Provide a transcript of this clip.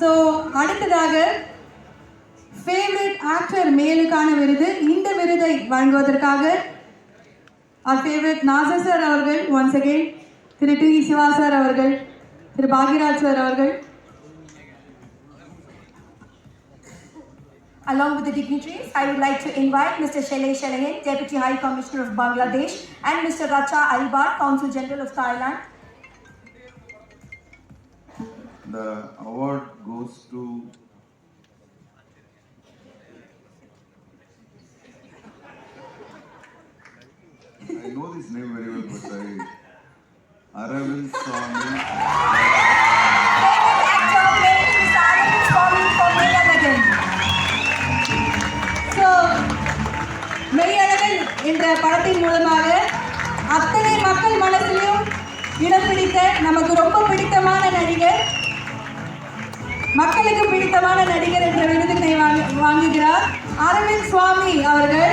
So அடுத்ததாக favourite actor மேலுக்கான விருது இந்த விருதை வழங்குவதற்காக அவர் ஃபேவரட் நாசர் சார் அவர்கள் ஒன்ஸ் அகெயின் திரு டி சிவா சார் அவர்கள் திரு பாகிராஜ் சார் அவர்கள் Along with the dignitaries, I would like to invite Mr. Shelay Shelayan, Deputy High Commissioner of Bangladesh, and Mr. Racha Albar, Consul General of Thailand. The award goes to I know this name very well, but I Aravind Swami. என்ற படத்தின் மூலமாக அத்தனை மக்கள் மனசிலும் இடம் பிடித்த நமக்கு ரொம்ப பிடித்தமான நடிகர் மக்களுக்கு பிடித்தமான நடிகர் என்ற விருதினை வாங்கு வாங்குகிறார் அரவிந்த் சுவாமி அவர்கள்.